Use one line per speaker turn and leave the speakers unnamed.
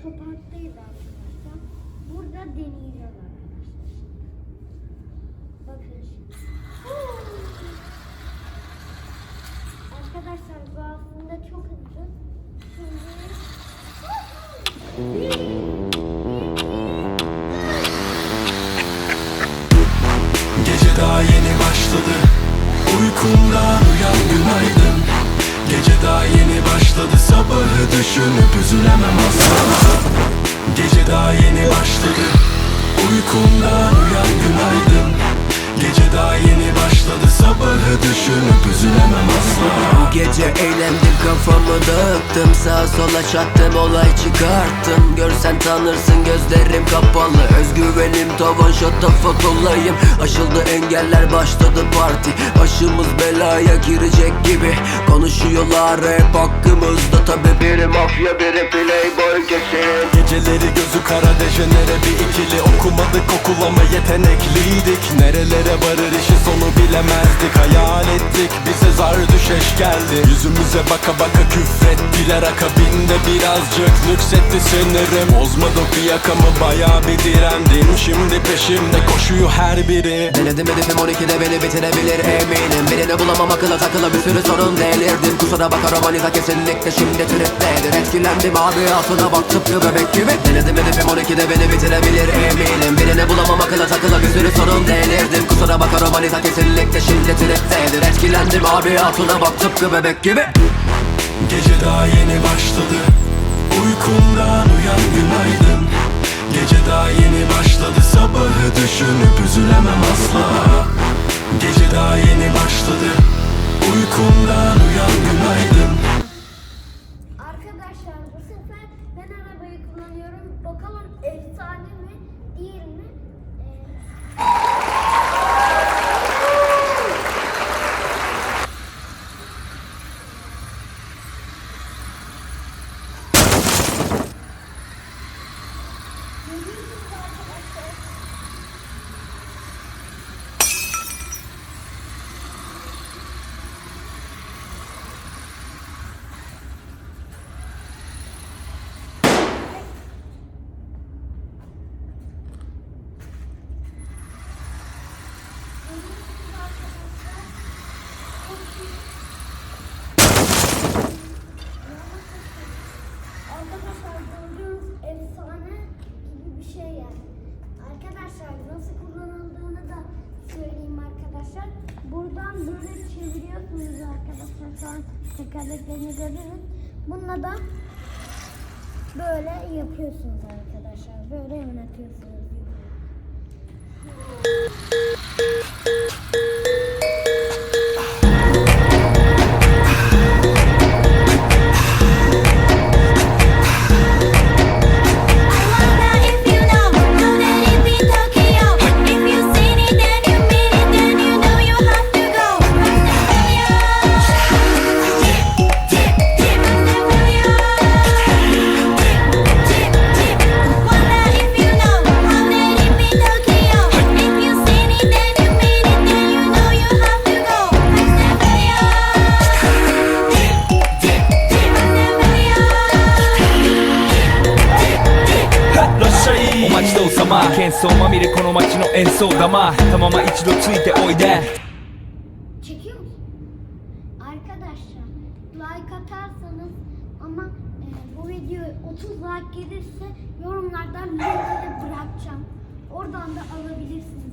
otoparktayız arkadaşlar. Burada deneyeceğiz arkadaşlar. Bakın şimdi. Arkadaşlar bu aslında çok hızlı.
Gece daha yeni başladı Uykumdan uyan günaydın Gece daha yeni başladı Sabahı düşünüp üzülemem asla. Gece daha yeni başladı. Uykumdan uyan günaydın. Gece daha yeni başladı. Sabahı düşünüp üzülemem asla.
Bu gece eğlendim kafamı dağıttım. Sağa sola çattım olay çıkarttım Görsen tanırsın gözlerim kapalı. Özgüvenim tavan şatafat olayım. Aşıldı engeller başladı parti. Başımız belaya girecek gibi Konuşuyorlar hep hakkımızda. Tabi biri mafya biri playboy kesin.
Geceleri gözü kara dejenere bir ikili. Okumadık okul ama yetenekliydik. Nerelere varır işin sonu bilemezdik. Hayal ettik bize zar düşeş geldi. Yüzümüze baka baka küfrettiler Akabinde birazcık nüksetti sinirim Bozmadı fiyakamı bayağı bir direndim. Şimdi peşimde koşuyor her biri.
Denedim hedefim 12'de beni bitirebilir eminim. Birini bulamam akıla takıla bir sürü sorun delirdim. Kusura bakar romanita kesinlikle şimdi triptedir. Etkilendim abi altına bak tıpkı bebek gibi. Denedim hedefim 12'de beni bitirebilir eminim. Birini bulamam akıla takıla bir sürü sorun delirdim. Kusura bakar romanita kesinlikle şimdi triptedir. Etkilendim abi altına bak tıpkı bebek gibi.
Gece daha yeni başladı Uykumdan uyan günaydın Gece daha yeni başladı Sabahı düşünüp üzülemem asla Gece daha yeni başladı Uykumdan uyan günaydın
Arkadaşlar bu sefer ben arabayı kullanıyorum. Bakalım efsane mi değil mi? Ee, görüyorsunuz arkadaşlar. Görüyorsunuz arkadaşlar. Arkadaşlar gördüğünüz efsane gibi şey yani. Arkadaşlar nasıl kullanıldığını da söyleyeyim arkadaşlar. Buradan böyle çeviriyorsunuz arkadaşlar. Şu an tekerleklerini görürüz. Bununla da böyle yapıyorsunuz arkadaşlar. Böyle yönetiyorsunuz.
待ちどうさま喧騒まみれこの街の演奏玉たまま一度ついておいで
Çekiyor musun? Arkadaşlar like atarsanız ama e, bu video 30 like gelirse yorumlardan linkini bırakacağım. Oradan da alabilirsiniz